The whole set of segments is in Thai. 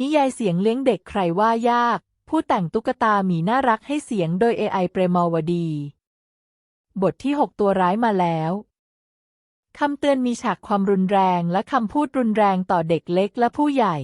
นิยายเสียงเลี้ยงเด็กใครว่ายาก ผู้แต่งตุ๊กตาหมีน่ารักให้เสียงโดย AI เปรมาวดี บทที่ 6 ตัวร้ายมาแล้วคำเตือนมีฉากความรุนแรงและคำพูดรุนแรงต่อเด็กเล็กและผู้ใหญ่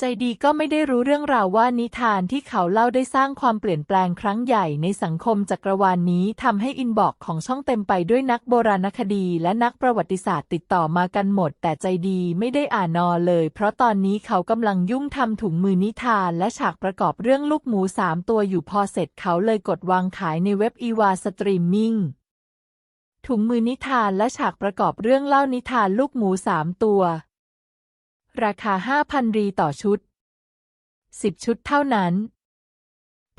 ใจดีก็ไม่ได้รู้เรื่องราวว่านิทานที่เขาเล่าได้สร้างความเปลี่ยนแปลงครั้งใหญ่ในสังคมจักรวาลนนี้ทำให้อินบอกของช่องเต็มไปด้วยนักโบราณคดี และนักประวัติศาสตร์ติดต่อมากันหมด แต่ใจดีไม่ได้อ่านนอเลย เพราะตอนนี้เขากำลังยุ่งทำถุงมือนิทาน และฉากประกอบเรื่องลูกหมูสามตัวอยู่พอเสร็จเขาเลยกดวางขายในเว็บอีวาสตรีมมิ่งถุงมือนิทานและฉากประกอบเรื่องเล่านิทานลูกหมูสามตัว ราคา 5,000 รีต่อชุด 10 ชุดเท่านั้น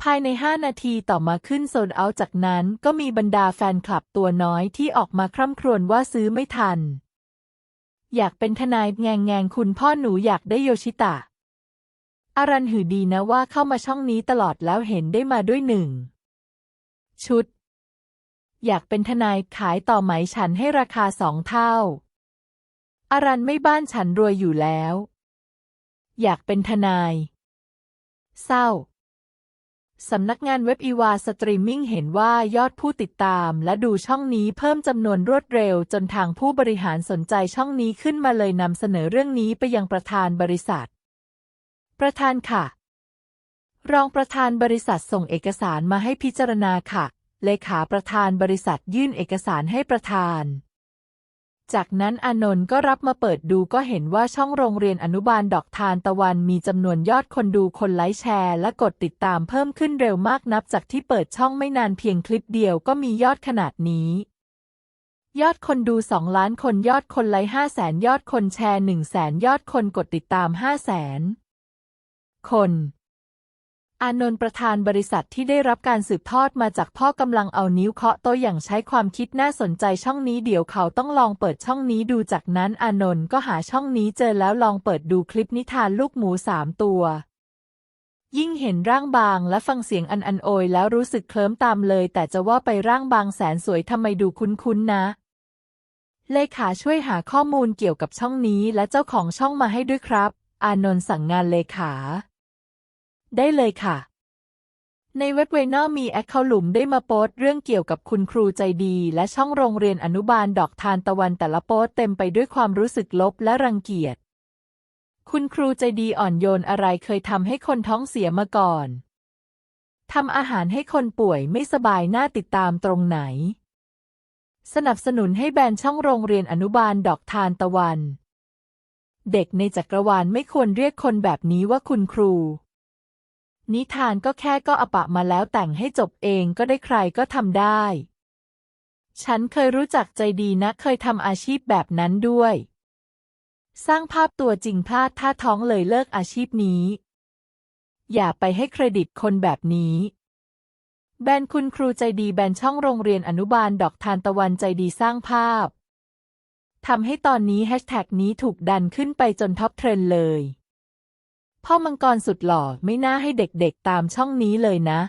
ภายใน 5 นาทีต่อมาขึ้นโซนเอาจากนั้นก็มีบรรดาแฟนคลับตัวน้อยที่ออกมาคร่ำครวญว่าซื้อไม่ทัน อยากเป็นทนายแงงแงงคุณพ่อหนูอยากได้โยชิตะอารันหือดีนะว่าเข้ามาช่องนี้ตลอดแล้วเห็นได้มาด้วยหนึ่ง ชุด อยากเป็นทนายขายต่อไหมฉันให้ราคาสองเท่า อารันไม่บ้านฉันรวยอยู่แล้ว อยากเป็นทนาย เศร้า สำนักงานเว็บอีวาสตรีมมิ่งเห็นว่ายอดผู้ติดตามและดูช่องนี้เพิ่มจำนวนรวดเร็วจนทางผู้บริหารสนใจช่องนี้ขึ้นมาเลยนำเสนอเรื่องนี้ไปยังประธานบริษัท ประธานค่ะ รองประธานบริษัทส่งเอกสารมาให้พิจารณาค่ะ เลขาประธานบริษัทยื่นเอกสารให้ประธาน จากนั้นอานนท์ก็รับมาเปิดดูก็เห็นว่าช่องโรงเรียนอนุบาลดอกทานตะวันมีจำนวนยอดคนดูคนไลค์แชร์ และกดติดตามเพิ่มขึ้นเร็วมากนับจากที่เปิดช่องไม่นานเพียงคลิปเดียวก็มียอดขนาดนี้ ยอดคนดู 2 ล้านคนยอดคนไลค์5แสนยอดคนแชร์1แสนยอดคนกดติดตาม5แสนคน อานนท์ประธานบริษัทที่ได้รับการสืบทอดมาจากพ่อกำลังเอานิ้วเคาะโต๊ะอย่างใช้ความคิดน่าสนใจช่องนี้เดี๋ยวเขาต้องลองเปิดช่องนี้ดูจากนั้นอานนท์ก็หาช่องนี้เจอแล้วลองเปิดดูคลิปนิทานลูกหมูสามตัว ยิ่งเห็นร่างบางและฟังเสียงอันอันโอยแล้วรู้สึกเคลิ้มตามเลย แต่จะว่าไปร่างบางแสนสวยทำไมดูคุ้นๆนะเลขาช่วยหาข้อมูลเกี่ยวกับช่องนี้และเจ้าของช่องมาให้ด้วยครับ อานนท์สั่งงานเลขา ได้เลยค่ะ ในเว็บเวนอมีแอคเคาหลุมได้มาโพสต์เรื่องเกี่ยวกับคุณครูใจดี และช่องโรงเรียนอนุบาลดอกทานตะวันแต่ละโพสต์เต็มไปด้วยความรู้สึกลบและรังเกียจ คุณครูใจดีอ่อนโยนอะไรเคยทำให้คนท้องเสียมาก่อนทำอาหารให้คนป่วยไม่สบายน่าติดตามตรงไหน สนับสนุนให้แบนช่องโรงเรียนอนุบาลดอกทานตะวัน เด็กในจักรวาลไม่ควรเรียกคนแบบนี้ว่าคุณครู นิทานก็แค่ก็อปะมาแล้วแต่งให้จบเองก็ได้ใครก็ทำได้ ฉันเคยรู้จักใจดีนะ เคยทำอาชีพแบบนั้นด้วย สร้างภาพตัวจริงพลาดท่าท้องเลยเลิกอาชีพนี้ อย่าไปให้เครดิตคนแบบนี้ แบนคุณครูใจดีแบนช่องโรงเรียนอนุบาลดอกทานตะวันใจดีสร้างภาพทำให้ตอนนี้แฮชแท็กนี้ถูกดันขึ้นไปจนท็อปเทรนเลย พ่อมังกรสุดหล่อไม่น่าให้เด็กๆตามช่องนี้เลยนะ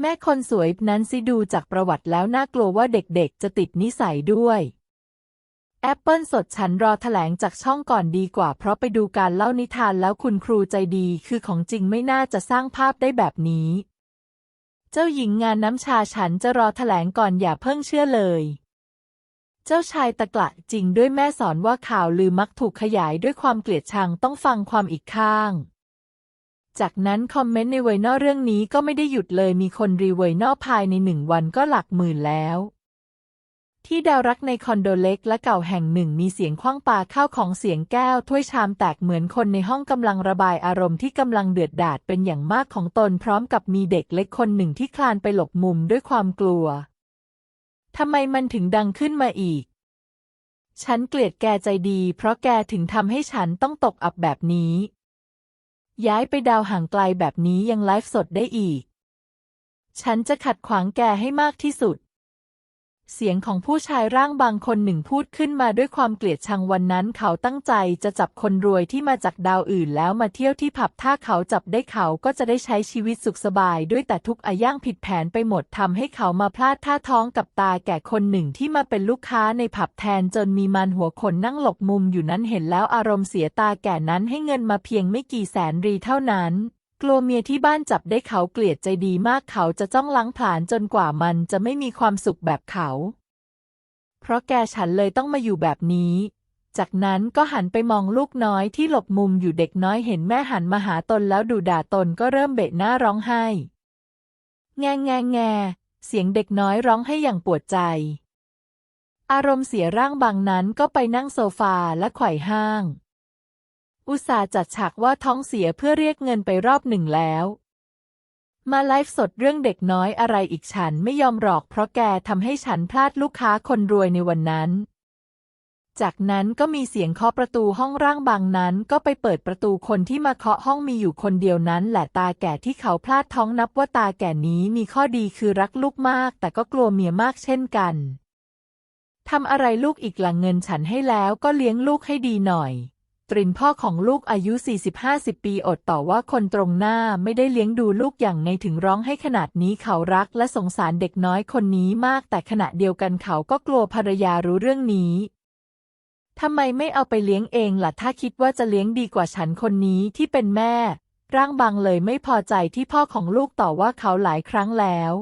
แม่คนสวยนั้นสิดูจากประวัติแล้วน่ากลัวว่าเด็กๆจะติดนิสัยด้วยแอปเปิลสดฉันรอแถลงจากช่องก่อนดีกว่า เพราะไปดูการเล่านิทานแล้วคุณครูใจดีคือของจริงไม่น่าจะสร้างภาพได้แบบนี้ เจ้าหญิงงานน้ำชาฉันจะรอแถลงก่อนอย่าเพิ่งเชื่อเลย เจ้าชายตะกละจริงด้วยแม่สอนว่าข่าวลือมักถูกขยายด้วยความเกลียดชังต้องฟังความอีกข้าง จากนั้นคอมเมนต์ในเวนอเรื่องนี้ก็ไม่ได้หยุดเลยมีคนรีเวนอภายในหนึ่งวันก็หลักหมื่นแล้วที่ดาวรักในคอนโดเล็กและเก่าแห่งหนึ่งมีเสียงคว้างปาข้าวของเสียงแก้วถ้วยชามแตกเหมือนคนในห้องกำลังระบายอารมณ์ที่กำลังเดือดดาดเป็นอย่างมากของตนพร้อมกับมีเด็กเล็กคนหนึ่งที่คลานไปหลบมุมด้วยความกลัว ทำไมมันถึงดังขึ้นมาอีก ฉันเกลียดแกใจดี เพราะแกถึงทำให้ฉันต้องตกอับแบบนี้ ย้ายไปดาวห่างไกลแบบนี้ยังไลฟ์สดได้อีก ฉันจะขัดขวางแกให้มากที่สุด เสียงของผู้ชายร่างบางคนหนึ่งพูดขึ้นมาด้วยความเกลียดชังวันนั้นเขาตั้งใจจะจับคนรวยที่มาจากดาวอื่นแล้วมาเที่ยวที่ผับถ้าเขาจับได้เขาก็จะได้ใช้ชีวิตสุขสบายด้วยแต่ทุกอาย่างผิดแผนไปหมดทำให้เขามาพลาดท่าท้องกับตาแก่คนหนึ่งที่มาเป็นลูกค้าในผับแทนจนมีมันหัวคนนั่งหลบมุมอยู่นั้นเห็นแล้วอารมณ์เสียตาแก่นั้นให้เงินมาเพียงไม่กี่แสนรีเท่านั้น กลัวเมียที่บ้านจับได้เขาเกลียดใจดีมากเขาจะจ้องล้างผลาญจนกว่ามันจะไม่มีความสุขแบบเขา เพราะแกฉันเลยต้องมาอยู่แบบนี้ จากนั้นก็หันไปมองลูกน้อยที่หลบมุมอยู่เด็กน้อยเห็นแม่หันมาหาตนแล้วดูด่าตนก็เริ่มเบะหน้าร้องไห้ แงแงแงเสียงเด็กน้อยร้องให้อย่างปวดใจ อารมณ์เสียร่างบางนั้นก็ไปนั่งโซฟาและไขว่ห้าง อุตส่าห์จัดฉากว่าท้องเสียเพื่อเรียกเงินไปรอบหนึ่งแล้ว มาไลฟ์สดเรื่องเด็กน้อยอะไรอีกฉันไม่ยอมหรอกเพราะแกทำให้ฉันพลาดลูกค้าคนรวยในวันนั้น จากนั้นก็มีเสียงเคาะประตูห้องร่างบางนั้น ก็ไปเปิดประตูคนที่มาเคาะห้องมีอยู่คนเดียวนั้น แหละตาแก่ที่เขาพลาดท้องนับว่าตาแก่นี้มีข้อดีคือรักลูกมาก แต่ก็กลัวเมียมากเช่นกันทำอะไรลูกอีกหลังเงินฉันให้แล้วก็เลี้ยงลูกให้ดีหน่อย ตรินพ่อของลูกอายุ 40-50 ปีอดต่อว่าคนตรงหน้าไม่ได้เลี้ยงดูลูกอย่างในถึงร้องให้ขนาดนี้เขารักและสงสารเด็กน้อยคนนี้มาก แต่ขณะเดียวกันเขาก็กลัวภรรยารู้เรื่องนี้ทำไมไม่เอาไปเลี้ยงเองล่ะถ้าคิดว่าจะเลี้ยงดีกว่าฉันคนนี้ที่เป็นแม่ ร่างบางเลยไม่พอใจที่พ่อของลูกต่อว่าเขาหลายครั้งแล้ว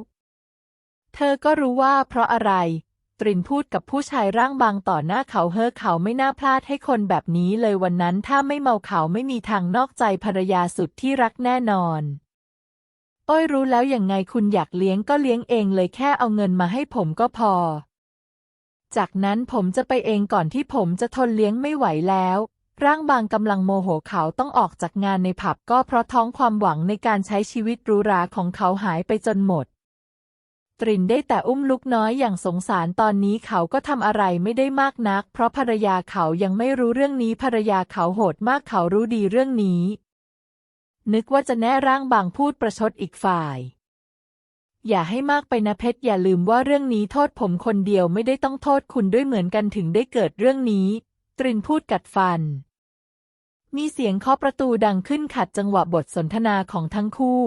เธอก็รู้ว่าเพราะอะไร รินพูดกับผู้ชายร่างบางต่อหน้าเขาเฮ้อเขาไม่น่าพลาดให้คนแบบนี้เลยวันนั้นถ้าไม่เมาเขาไม่มีทางนอกใจภรรยาสุดที่รักแน่นอน โอ้ยรู้แล้วอย่างไงคุณอยากเลี้ยงก็เลี้ยงเองเลยแค่เอาเงินมาให้ผมก็พอ จากนั้นผมจะไปเองก่อนที่ผมจะทนเลี้ยงไม่ไหวแล้วร่างบางกำลังโมโหเขาต้องออกจากงานในผับก็เพราะท้องความหวังในการใช้ชีวิตรูราของเขาหายไปจนหมด ตรินได้แต่อุ้มลูกน้อยอย่างสงสารตอนนี้เขาก็ทำอะไรไม่ได้มากนัก เพราะภรรยาเขายังไม่รู้เรื่องนี้ภรรยาเขาโหดมากเขารู้ดีเรื่องนี้ นึกว่าจะแน่ร่างบางพูดประชดอีกฝ่าย อย่าให้มากไปนะเพชรอย่าลืมว่าเรื่องนี้โทษผมคนเดียวไม่ได้ต้องโทษคุณด้วยเหมือนกันถึงได้เกิดเรื่องนี้ ตรินพูดกัดฟัน มีเสียงเคาะประตูดังขึ้นขัดจังหวะบทสนทนาของทั้งคู่